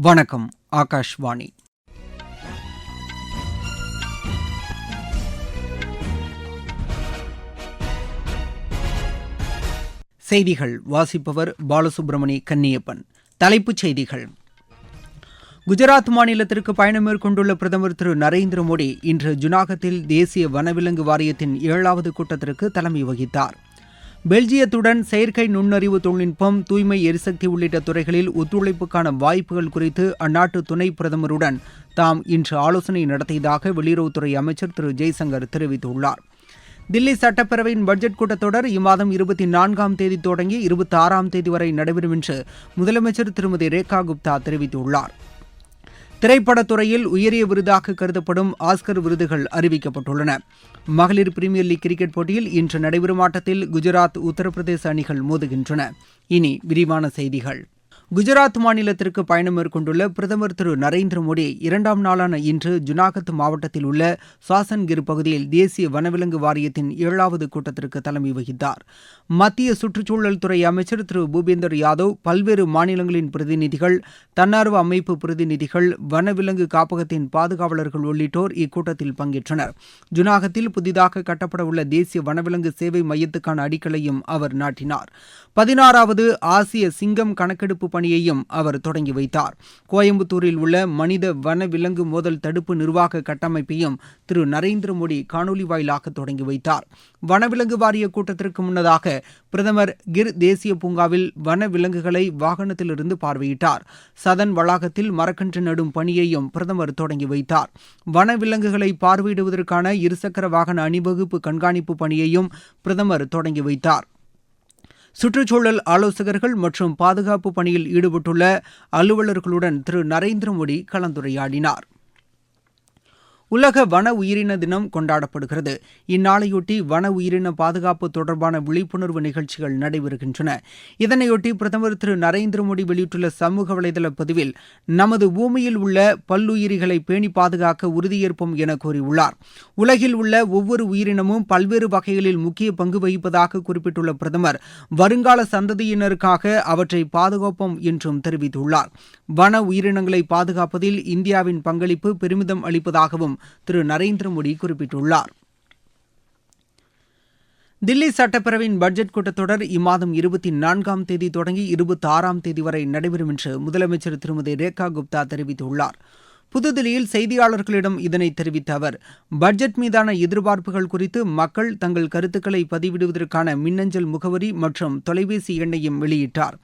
வணக்கம் ஆகாஷ்வாணி. செய்திகள் வாசிப்பவர் பாலசுப்ரமணி கன்னியப்பன். தலைப்புச் செய்திகள். குஜராத் மாநிலத்திற்கு பயணம் மேற்கொண்டுள்ள பிரதமர் திரு நரேந்திர மோடி இன்று ஜுனாகத்தில் தேசிய வனவிலங்கு வாரியத்தின் ஏழாவது கூட்டத்திற்கு தலைமை வகித்தார். பெல்ஜியத்துடன் செயற்கை நுண்ணறிவு தொழில்நுட்பம் தூய்மை எரிசக்தி உள்ளிட்ட துறைகளில் ஒத்துழைப்புக்கான வாய்ப்புகள் குறித்து அந்நாட்டு துணை பிரதமருடன் தாம் இன்று ஆலோசனை நடத்தியதாக வெளியுறவுத்துறை அமைச்சர் திரு. ஜெய்சங்கர் தெரிவித்துள்ளார். தில்லி சட்டப்பேரவையின் பட்ஜெட் கூட்டத்தொடர் இம்மாதம் இருபத்தி நான்காம் தேதி தொடங்கி இருபத்தி ஆறாம் தேதி வரை நடைபெறும் என்று முதலமைச்சர் திருமதி ரேகா குப்தா தெரிவித்துள்ளார். திரைப்படத்துறையில் உயரிய விருதாக கருதப்படும் ஆஸ்கர் விருதுகள் அறிவிக்கப்பட்டுள்ளன. மகளிர் பிரீமியர் லீக் கிரிக்கெட் போட்டியில் இன்று நடைபெறும் ஆட்டத்தில் குஜராத் உத்தரப்பிரதேச அணிகள் மோதுகின்றன. இனி விரிவான செய்திகள். குஜராத் மாநிலத்திற்கு பயணம் மேற்கொண்டுள்ள பிரதமர் திரு நரேந்திர மோடி இரண்டாம் நாளான இன்று ஜுனாகத் மாவட்டத்தில் உள்ள சாசன்கிர் பகுதியில் தேசிய வனவிலங்கு வாரியத்தின் ஏழாவது கூட்டத்திற்கு தலைமை வகித்தார். மத்திய சுற்றுச்சூழல் துறை அமைச்சர் திரு பூபேந்தர் யாதவ் பல்வேறு மாநிலங்களின் பிரதிநிதிகள் தன்னார்வ அமைப்பு பிரதிநிதிகள் வனவிலங்கு காப்பகத்தின் பாதுகாவலர்கள் உள்ளிட்டோர் இக்கூட்டத்தில் பங்கேற்றனர். ஜுனாகத்தில் புதிதாக கட்டப்படவுள்ள தேசிய வனவிலங்கு சேவை மையத்துக்கான அடிக்கலையும் அவர் நாட்டினார். பதினாறாவது ஆசிய சிங்கம் கணக்கெடுப்பு பணியையும் அவர் தொடங்கி வைத்தார். கோயம்புத்தூரில் உள்ள மனித வன விலங்கு மோதல் தடுப்பு நிர்வாக கட்டமைப்பையும் திரு நரேந்திர மோடி காணொலி வாயிலாக தொடங்கி வைத்தார். வனவிலங்கு வாரிய கூட்டத்திற்கு முன்னதாக பிரதமர் கிர் தேசிய பூங்காவில் வன விலங்குகளை வாகனத்திலிருந்து பார்வையிட்டார். சதன் வளாகத்தில் மரக்கன்று நடும் பணியையும் பிரதமர் தொடங்கி வைத்தார். வன விலங்குகளை பார்வையிடுவதற்கான இருசக்கர வாகன அணிவகுப்பு கண்காணிப்பு பணியையும் பிரதமர் தொடங்கி வைத்தார். சுற்றுச்சூழல் ஆலோசகர்கள் மற்றும் பாதுகாப்பு பணியில் ஈடுபட்டுள்ள அலுவலர்களுடன் திரு நரேந்திர மோடி கலந்துரையாடினார். உலக வன உயிரின தினம் கொண்டாடப்படுகிறது. இந்நாளையொட்டி வன உயிரின பாதுகாப்பு தொடர்பான விழிப்புணர்வு நிகழ்ச்சிகள் நடைபெறுகின்றன. இதனையொட்டி பிரதமர் திரு நரேந்திர மோடி வெளியிட்டுள்ள சமூக வலைதள பதிவில் நமது பூமியில் உள்ள பல்லுயிரிகளை பேணி பாதுகாக்க உறுதியேற்போம் என கூறியுள்ளார். உலகில் உள்ள ஒவ்வொரு உயிரினமும் பல்வேறு வகைகளில் முக்கிய பங்கு வகிப்பதாக குறிப்பிட்டுள்ள பிரதமர் வருங்கால சந்ததியினருக்காக அவற்றை பாதுகாப்போம் என்றும் தெரிவித்துள்ளார். வன உயிரினங்களை பாதுகாப்பதில் இந்தியாவின் பங்களிப்பு பெருமிதம் அளிப்பதாகவும் திரு நரேந்திர மோடி குறிப்பிட்டுள்ளார். தில்லி சட்டப்பேரவையின் பட்ஜெட் கூட்டத்தொடர் இம்மாதம் இருபத்தி நான்காம் தேதி தொடங்கி இருபத்தி ஆறாம் தேதி வரை நடைபெறும் என்று முதலமைச்சர் திருமதி ரேகா குப்தா தெரிவித்துள்ளார். புதுதில்லியில் செய்தியாளர்களிடம் இதனை தெரிவித்த அவர் பட்ஜெட் மீதான எதிர்பார்ப்புகள் குறித்து மக்கள் தங்கள் கருத்துக்களை பதிவிடுவதற்கான மின்னஞ்சல் முகவரி மற்றும் தொலைபேசி எண்ணையும் வெளியிட்டார்.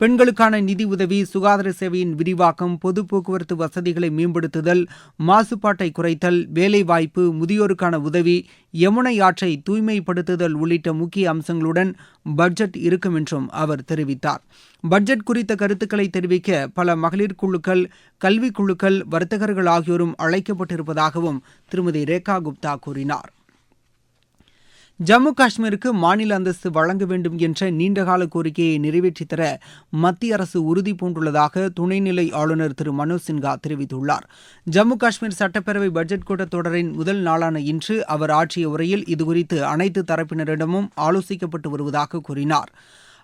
பெண்களுக்கான நிதி உதவி சுகாதார சேவையின் விரிவாக்கம் பொது போக்குவரத்து வசதிகளை மேம்படுத்துதல் மாசுபாட்டை குறைத்தல் வேலைவாய்ப்பு முதியோருக்கான உதவி யமுனை ஆற்றை தூய்மைப்படுத்துதல் உள்ளிட்ட முக்கிய அம்சங்களுடன் பட்ஜெட் இருக்கும் என்றும் அவர் தெரிவித்தார். பட்ஜெட் குறித்த கருத்துக்களை தெரிவிக்க பல மகளிர் குழுக்கள் கல்விக் குழுக்கள் வர்த்தகர்கள் ஆகியோரும் அழைக்கப்பட்டிருப்பதாகவும் திருமதி ரேகா குப்தா கூறினார். ஜம்மு காஷ்மீருக்கு மாநில அந்தஸ்து வழங்க வேண்டும் என்ற நீண்டகால கோரிக்கையை நிறைவேற்றித் தர மத்திய அரசு உறுதி பூண்டுள்ளதாக துணைநிலை ஆளுநர் திரு மனோஜ் சின்ஹா தெரிவித்துள்ளார். ஜம்மு காஷ்மீர் சட்டப்பேரவை பட்ஜெட் கூட்டத்தொடரின் முதல் நாளான இன்று அவர் ஆற்றிய உரையில் இதுகுறித்து அனைத்து தரப்பினரிடமும் ஆலோசிக்கப்பட்டு வருவதாக கூறினார்.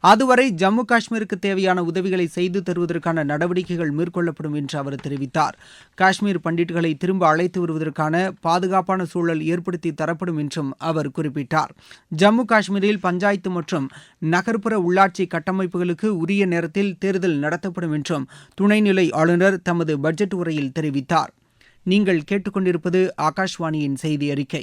அதுவரை ஜம்மு காஷ்மீருக்கு தேவையான உதவிகளை செய்து தருவதற்கான நடவடிக்கைகள் மேற்கொள்ளப்படும் என்று அவர் தெரிவித்தார். காஷ்மீர் பண்டிட்களை திரும்ப அழைத்து வருவதற்கான பாதுகாப்பான சூழல் ஏற்படுத்தி தரப்படும் என்றும் அவர் குறிப்பிட்டார். ஜம்மு காஷ்மீரில் பஞ்சாயத்து மற்றும் நகர்ப்புற உள்ளாட்சி கட்டமைப்புகளுக்கு உரிய நேரத்தில் தேர்தல் நடத்தப்படும் என்றும் துணைநிலை ஆளுநர் தமது பட்ஜெட் உரையில் தெரிவித்தார். நீங்கள் கேட்டுக்கொண்டிருப்பது ஆகாஷ்வாணியின் செய்தி அறிக்கை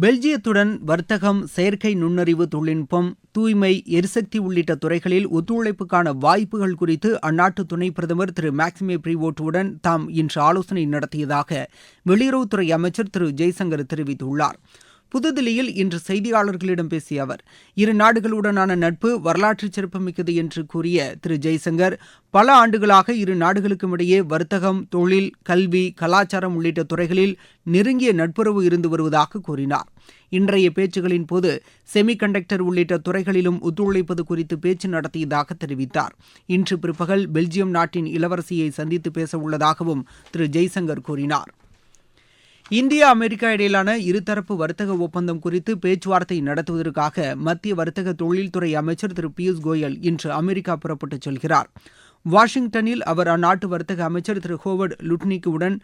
பெல்ஜியத்துடன் வர்த்தகம் செயற்கை நுண்ணறிவு தொழில்நுட்பம் தூய்மை எரிசக்தி உள்ளிட்ட துறைகளில் ஒத்துழைப்புக்கான வாய்ப்புகள் குறித்து அந்நாட்டு துணை பிரதமர் திரு மேக்சிமே பிரிவோட்டுடன் தாம் இன்று ஆலோசனை நடத்தியதாக வெளியுறவுத்துறை அமைச்சர் திரு ஜெய்சங்கர் தெரிவித்துள்ளார். புதுதில்லியில் இன்று செய்தியாளர்களிடம் பேசிய அவர் இரு நாடுகளுடனான நட்பு வரலாற்று சிறப்புமிக்கது என்று கூறிய திரு ஜெய்சங்கர் பல ஆண்டுகளாக இரு நாடுகளுக்கும் இடையே வர்த்தகம் தொழில் கல்வி கலாச்சாரம் உள்ளிட்ட துறைகளில் நெருங்கிய நட்புறவு இருந்து வருவதாக கூறினார். இன்றைய பேச்சுகளின் போது செமிகண்டக்டர் உள்ளிட்ட துறைகளிலும் ஒத்துழைப்பது குறித்து பேச்சு நடத்தியதாக தெரிவித்தார். இன்று பிற்பகல் பெல்ஜியம் நாட்டின் இளவரசியை சந்தித்து பேச உள்ளதாகவும் திரு ஜெய்சங்கர் கூறினார். இந்தியா அமெரிக்கா இடையிலான இருதரப்பு வர்த்தக ஒப்பந்தம் குறித்து பேச்சுவார்த்தை நடத்துவதற்காக மத்திய வர்த்தக தொழில்துறை அமைச்சர் திரு பியூஷ் கோயல் இன்று அமெரிக்கா புறப்பட்டுச் செல்கிறார். வாஷிங்டனில் அவர் அந்நாட்டு வர்த்தக அமைச்சர் திரு ஹோவர்ட் லுட்னிக்குடன்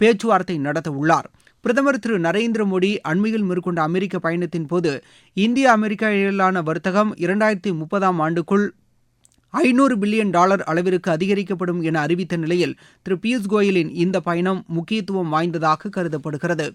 பேச்சுவார்த்தை நடத்தவுள்ளார் பிரதமர் திரு நரேந்திர மோடி அண்மையில் மேற்கொண்ட அமெரிக்க பயணத்தின் போது இந்தியா அமெரிக்கா இடையிலான வர்த்தகம் இரண்டாயிரத்தி முப்பதாம் ஆண்டுக்குள் ஐநூறு பில்லியன் டாலர் அளவிற்கு அதிகரிக்கப்படும் என அறிவித்த நிலையில் திரு பியூஷ் கோயலின் இந்த பயணம் முக்கியத்துவம் வாய்ந்ததாக கருதப்படுகிறது.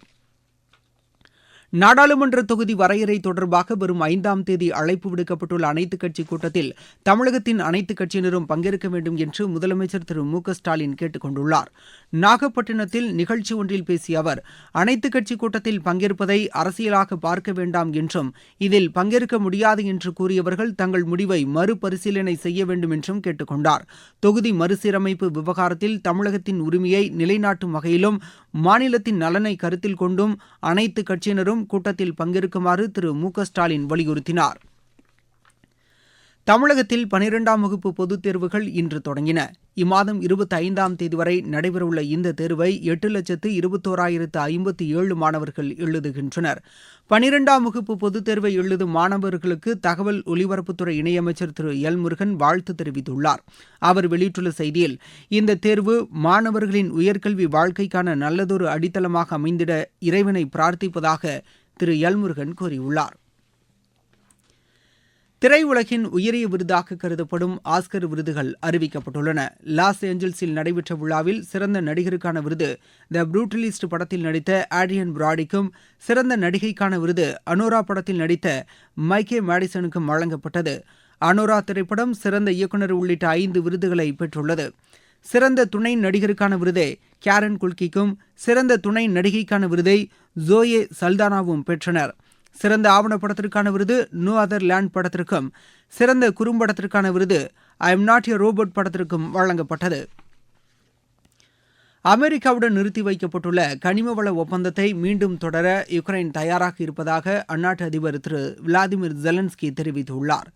நாடாளுமன்ற தொகுதி வரையறை தொடர்பாக வரும் ஐந்தாம் தேதி அழைப்பு விடுக்கப்பட்டுள்ள அனைத்துக் கட்சி கூட்டத்தில் தமிழகத்தின் அனைத்துக் கட்சியினரும் பங்கேற்க வேண்டும் என்று முதலமைச்சர் திரு மு க ஸ்டாலின் கேட்டுக் கொண்டுள்ளார். நாகப்பட்டினத்தில் நிகழ்ச்சி ஒன்றில் பேசிய அவர் அனைத்துக் கட்சி கூட்டத்தில் பங்கேற்பதை அரசியலாக பார்க்க வேண்டாம் என்றும் இதில் பங்கேற்க முடியாது என்று கூறியவர்கள் தங்கள் முடிவை மறுபரிசீலனை செய்ய வேண்டும் என்றும் கேட்டுக் கொண்டார். தொகுதி மறுசீரமைப்பு விவகாரத்தில் தமிழகத்தின் உரிமையை நிலைநாட்டும் வகையிலும் மாநிலத்தின் நலனை கருத்தில் கொண்டும் அனைத்து கட்சியினரும் கூட்டத்தில் பங்கேற்குமாறு திரு மு க ஸ்டாலின் வலியுறுத்தினார் தமிழகத்தில் பனிரெண்டாம் வகுப்பு பொதுத் தேர்வுகள் இன்று தொடங்கின. இம்மாதம் இருபத்தி ஐந்தாம் தேதி வரை நடைபெறவுள்ள இந்த தேர்வை எட்டு லட்சத்து இருபத்தோராயிரத்து ஐம்பத்தி ஏழு மாணவர்கள் எழுதுகின்றனர். பனிரெண்டாம் வகுப்பு பொதுத் தேர்வை எழுதும் மாணவர்களுக்கு தகவல் ஒலிபரப்புத்துறை இணையமைச்சர் திரு. எல். முருகன் வாழ்த்து தெரிவித்துள்ளார். அவர் வெளியிட்டுள்ள செய்தியில் இந்த தேர்வு மாணவர்களின் உயர்கல்வி வாழ்க்கைக்கான நல்லதொரு அடித்தளமாக அமைந்திட இறைவனை பிரார்த்திப்பதாக திரு. எல். முருகன் கூறியுள்ளார். திரையுலகின் உயரிய விருதாக கருதப்படும் ஆஸ்கர் விருதுகள் அறிவிக்கப்பட்டுள்ளன. லாஸ் ஏஞ்சல்ஸில் நடைபெற்ற விழாவில் சிறந்த நடிகருக்கான விருது த புரூட்டலிஸ்ட் படத்தில் நடித்த ஆட்ரியன் பிராடிக்கும் சிறந்த நடிகைக்கான விருது அனோரா படத்தில் நடித்த மைக்கே மேடிசனுக்கும் வழங்கப்பட்டது. அனோரா திரைப்படம் சிறந்த இயக்குநர் உள்ளிட்ட ஐந்து விருதுகளை பெற்றுள்ளது. சிறந்த துணை நடிகருக்கான விருதை கேரன் குல்கிக்கும் சிறந்த துணை நடிகைக்கான விருதை ஜோயே சல்தானாவும் பெற்றனர். சிறந்த ஆவணப்படத்திற்கான விருது நோ அதர் லேண்ட் படத்திற்கும் சிறந்த குறும்படத்திற்கான விருது I am not a robot படத்திற்கும் வழங்கப்பட்டது. அமெரிக்காவுடன் நிறுத்தி வைக்கப்பட்டுள்ள கனிம வள ஒப்பந்தத்தை மீண்டும் தொடர யுக்ரைன் தயாராக இருப்பதாக அந்நாட்டு அதிபர் திரு விளாடிமிர் ஜெலன்ஸ்கி தெரிவித்துள்ளார்.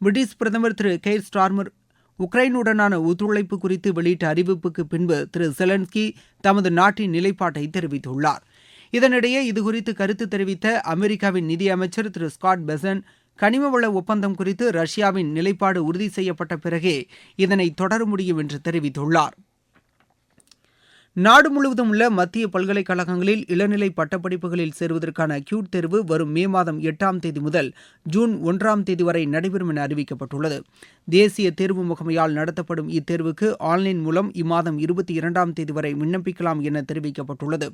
பிரிட்டிஷ் பிரதமர் திரு கெய்ர் ஸ்டார்மர் உக்ரைனுடனான ஒத்துழைப்பு குறித்து வெளியிட்ட அறிவிப்புக்கு பின்பு திரு செலன்ஸ்கி தமது நாட்டின் நிலைப்பாட்டை தெரிவித்துள்ளார். இதனிடையே இதுகுறித்து கருத்து தெரிவித்த அமெரிக்காவின் நிதியமைச்சர் திரு ஸ்காட் பெசன் கனிமவள ஒப்பந்தம் குறித்து ரஷ்யாவின் நிலைப்பாடு உறுதி செய்யப்பட்ட பிறகே இதனை தொடர முடியும் என்று தெரிவித்துள்ளார். நாடு முழுவதும் உள்ள மத்திய பல்கலைக்கழகங்களில் இளநிலை பட்டப்படிப்புகளில் சேருவதற்கான கியூட் தேர்வு வரும் மே மாதம் எட்டாம் தேதி முதல் ஜூன் ஒன்றாம் தேதி வரை நடைபெறும் என அறிவிக்கப்பட்டுள்ளது. தேசிய தேர்வு முகமையால் நடத்தப்படும் இத்தேர்வுக்கு ஆன்லைன் மூலம் இம்மாதம் இருபத்தி இரண்டாம் தேதி வரை விண்ணப்பிக்கலாம் என தெரிவிக்கப்பட்டுள்ளது.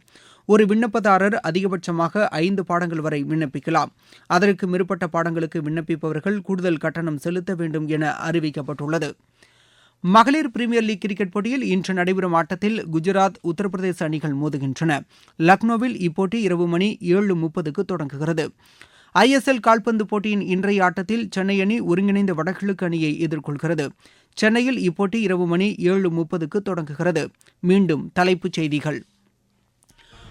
ஒரு விண்ணப்பதாரர் அதிகபட்சமாக ஐந்து பாடங்கள் வரை விண்ணப்பிக்கலாம். அதற்கு மேற்பட்ட பாடங்களுக்கு விண்ணப்பிப்பவர்கள் கூடுதல் கட்டணம் செலுத்த வேண்டும் என அறிவிக்கப்பட்டுள்ளது. மகளிர் பிரீமியர் லீக் கிரிக்கெட் போட்டியில் இன்று நடைபெறும் ஆட்டத்தில் குஜராத் உத்தரப்பிரதேச அணிகள் மோதுகின்றன. லக்னோவில் இப்போட்டி இரவு மணி ஏழு முப்பதுக்கு தொடங்குகிறது. ஐஎஸ்எல் கால்பந்து போட்டியின் இன்றைய ஆட்டத்தில் சென்னை அணி ஒருங்கிணைந்த வடகிழக்கு அணியை எதிர்கொள்கிறது. சென்னையில் இப்போட்டி இரவு மணி ஏழு முப்பதுக்கு தொடங்குகிறது. மீண்டும் தலைப்புச் செய்திகள்.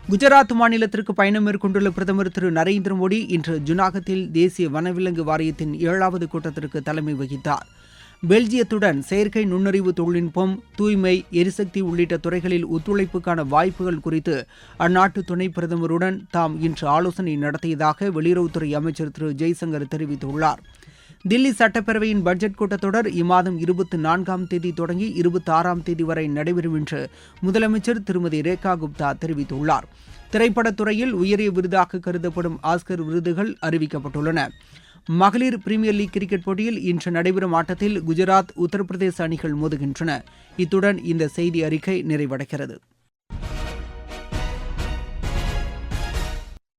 குஜராத் மாநிலத்திற்கு பயணம் மேற்கொண்டுள்ள பிரதமர் திரு நரேந்திர மோடி இன்று ஜுனாகத்தில் தேசிய வனவிலங்கு வாரியத்தின் ஏழாவது கூட்டத்திற்கு தலைமை வகித்தார். பெல்ஜியத்துடன் செயற்கை நுண்ணறிவு தொழில்நுட்பம் தூய்மை எரிசக்தி உள்ளிட்ட துறைகளில் ஒத்துழைப்புக்கான வாய்ப்புகள் குறித்து அந்நாட்டு துணை பிரதமருடன் தாம் இன்று ஆலோசனை நடத்தியதாக வெளியுறவுத்துறை அமைச்சர் திரு. ஜெய்சங்கர் தெரிவித்துள்ளார். தில்லி சட்டப்பேரவையின் பட்ஜெட் கூட்டத்தொடர் இம்மாதம் இருபத்தி நான்காம் தேதி தொடங்கி இருபத்தி ஆறாம் தேதி வரை நடைபெறும் என்று முதலமைச்சர் திருமதி ரேகா குப்தா தெரிவித்துள்ளார். திரைப்படத்துறையில் உயரிய விருதாக கருதப்படும் ஆஸ்கர் விருதுகள் அறிவிக்கப்பட்டுள்ளன. மகளிர் பிரீமியர் லீக் கிரிக்கெட் போட்டியில் இன்று நடைபெறும் ஆட்டத்தில் குஜராத் உத்தரப்பிரதேச அணிகள் மோதுகின்றன. இத்துடன் இந்த செய்தி அறிக்கை நிறைவடைகிறது.